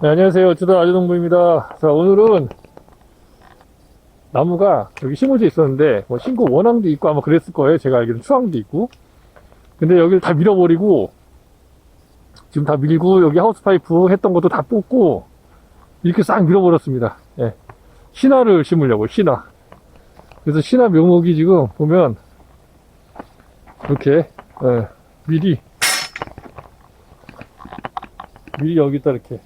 네, 안녕하세요. 주다 아주동부입니다. 자, 오늘은 나무가 여기 심어져 있었는데, 뭐, 신고 원앙도 있고 아마 그랬을 거예요. 제가 알기로는 추앙도 있고. 근데 여기를 다 밀어버리고, 지금 다 밀고, 여기 하우스파이프 했던 것도 다 뽑고, 이렇게 싹 밀어버렸습니다. 예. 신화를 심으려고, 신화. 그래서 신화 묘목이 지금 보면, 이렇게, 예, 미리, 미리 여기다 이렇게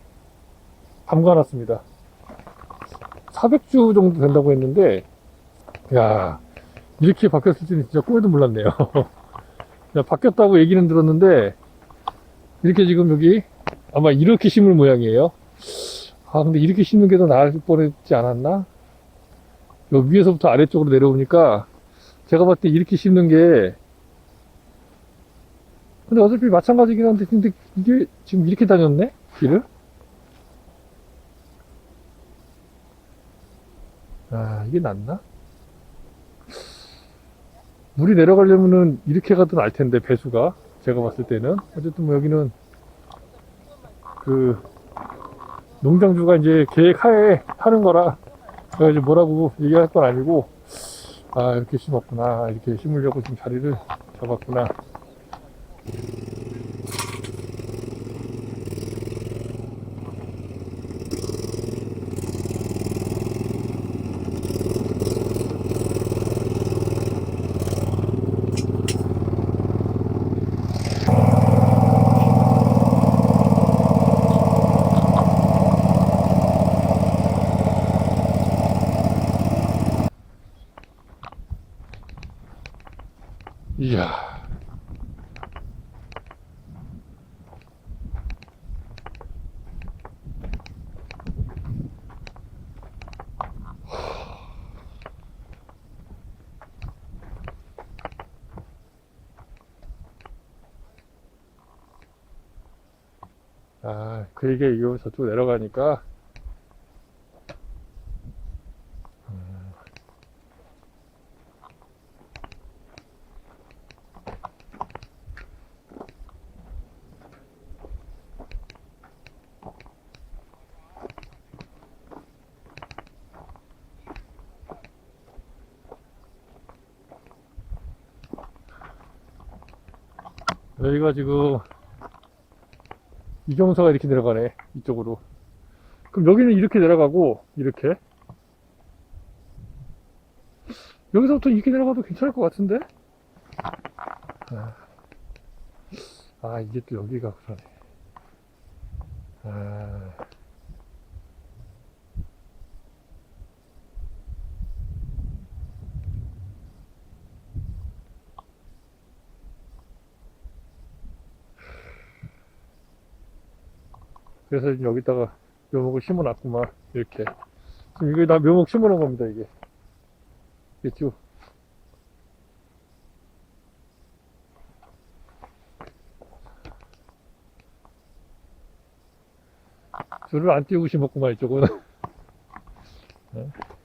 담가 놨습니다. 400주 정도 된다고 했는데, 야 이렇게 바뀌었을지는 진짜 꿈에도 몰랐네요. 야, 바뀌었다고 얘기는 들었는데, 이렇게 지금 여기, 아마 이렇게 심을 모양이에요. 아, 근데 이렇게 심는 게 더 나을 뻔했지 않았나? 요 위에서부터 아래쪽으로 내려오니까, 제가 봤을 때 이렇게 심는 게, 근데 어차피 마찬가지긴 한데, 근데 이게 지금 이렇게 다녔네? 길을? 아, 이게 낫나? 물이 내려가려면은 이렇게 가도 날 텐데, 배수가. 제가 봤을 때는. 어쨌든 뭐 여기는 그 농장주가 이제 계획하에 하는 거라 제가 이제 뭐라고 얘기할 건 아니고 아, 이렇게 심었구나. 이렇게 심으려고 지금 자리를 잡았구나. 이야. 아, 그 얘기 이거 저쪽 내려가니까 여기가 지금 이경사가 이렇게 내려가네 이쪽으로. 그럼 여기는 이렇게 내려가고 이렇게. 여기서부터 이렇게 내려가도 괜찮을 것 같은데? 아, 아 이게 또 여기가 그러네. 아, 그래서 여기다가 묘목을 심어놨구만 이렇게. 지금 이게 다 묘목 심어놓은 겁니다 이게. 이게 쭉. 줄을 안 띄우고 심었구만 이쪽은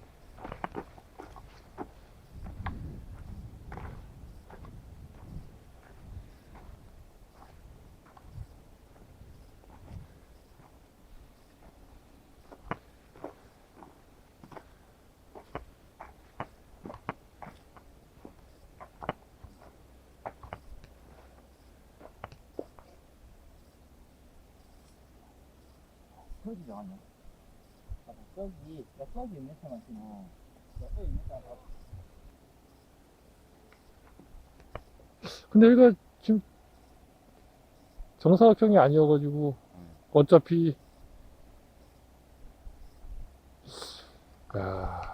네. 저기 아니야? 아, 저기, 야. 야, 저기 있는 차 봐. 근데 여기가 지금 정사각형이 아니어가지고 어차피 야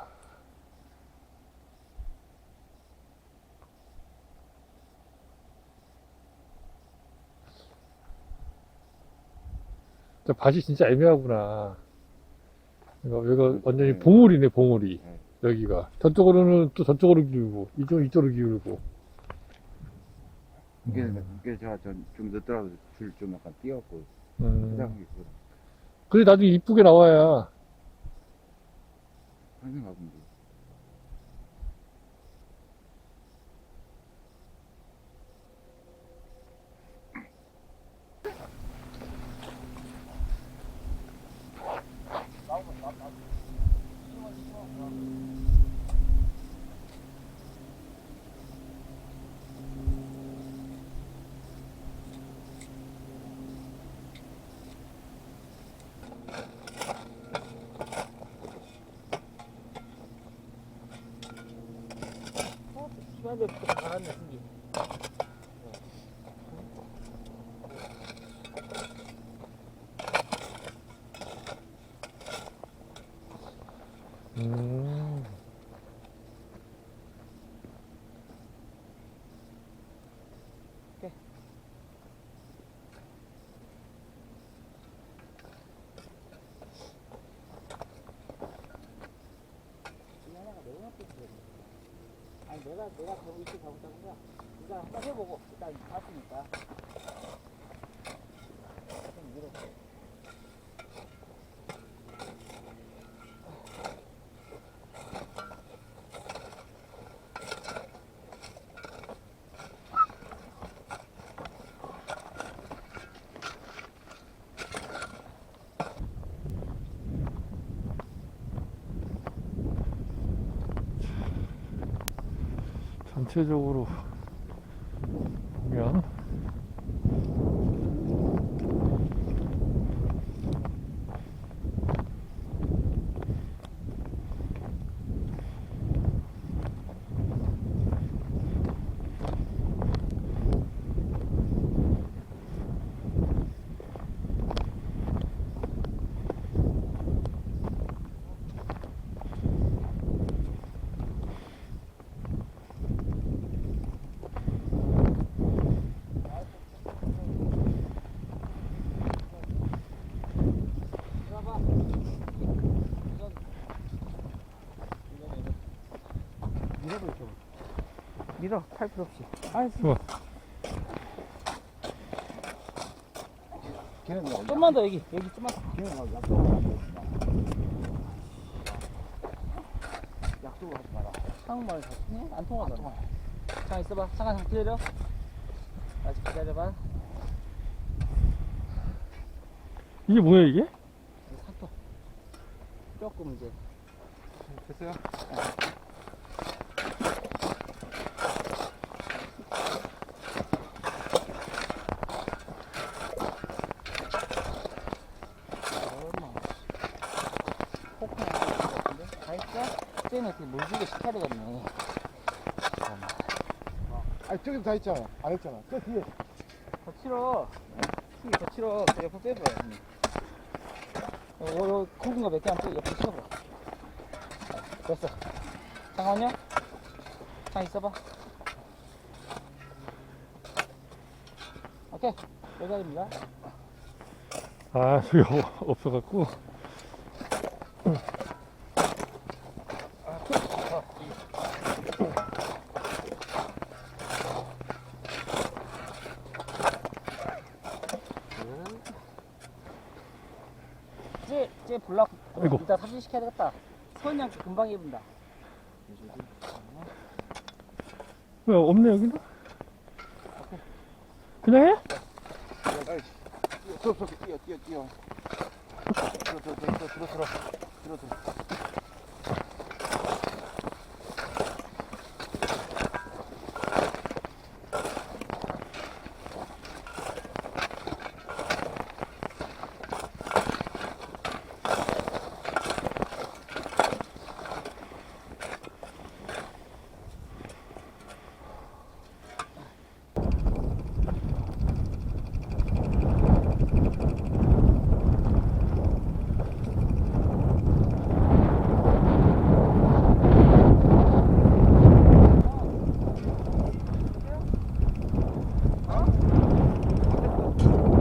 저 밭이 진짜 애매하구나. 이거, 여기가 완전히 네. 봉우리네, 봉우리. 네. 여기가. 저쪽으로는 또 저쪽으로 기울고, 이쪽, 이쪽으로 기울고. 이게, 음. 이게 제가 좀, 좀 늦더라도 줄 좀 약간 띄웠고, 음. 있고, 그래, 나중에 이쁘게 나와야. 항상 가본데. 또 갈았네 승기. 음. 이 하나가 너무 나쁘지. 아니 내가 내가 가고 이렇게 가고 거야. 네가 한번 해보고 일단 봤으니까. 좀 밀어. 전체적으로 밀어 탈 필요 없이. 아이 좋아. 걔는 뭐 좀만 더 여기 여기 좀만 더. 걔는 뭐 약속을 안 했구나. 약속을 하지 마라. 한국말 잘 통해? 안 통하잖아. 잠깐 있어봐. 잠깐 잠깐 기다려. 아직 기다려봐. 이게 뭐야 이게? 이 사토. 조금 이제 됐어요? 얼마. 폭풍 안될것 같은데? 다 했어? 이렇게 물주게 시켜야 되거든요. 잠깐만. 아니 저기도 다 있잖아. 안 했잖아. 저 뒤에. 더 치러. 더 치러. 저 옆으로 빼버려. 힘이. 요, 요, 요 굵은 거몇 개만 빼, 옆으로 치워버려. 됐어. 잠깐만요. 잠깐 있어봐. 오케이. 여기까지입니다. 아 저기 어- 없어갖고 쟤, 쟤 볼락. 아이고. 이따 삽질시켜야 되겠다. 소연양 금방 입은다. 왜 없네 여기는? 그냥 해? 뛰어, 뛰어, 뛰어, 뛰어, 뛰어. 들어, 들어, 들어, 들어, 들어, 들어, 들어.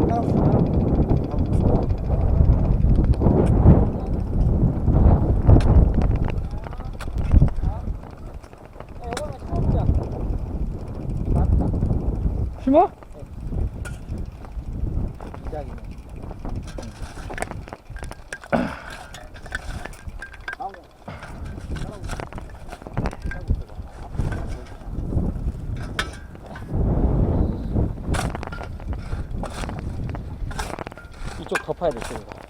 야, 이거는 처음이야. 시작이네. 이쪽 덮어야 돼, 이쪽으로.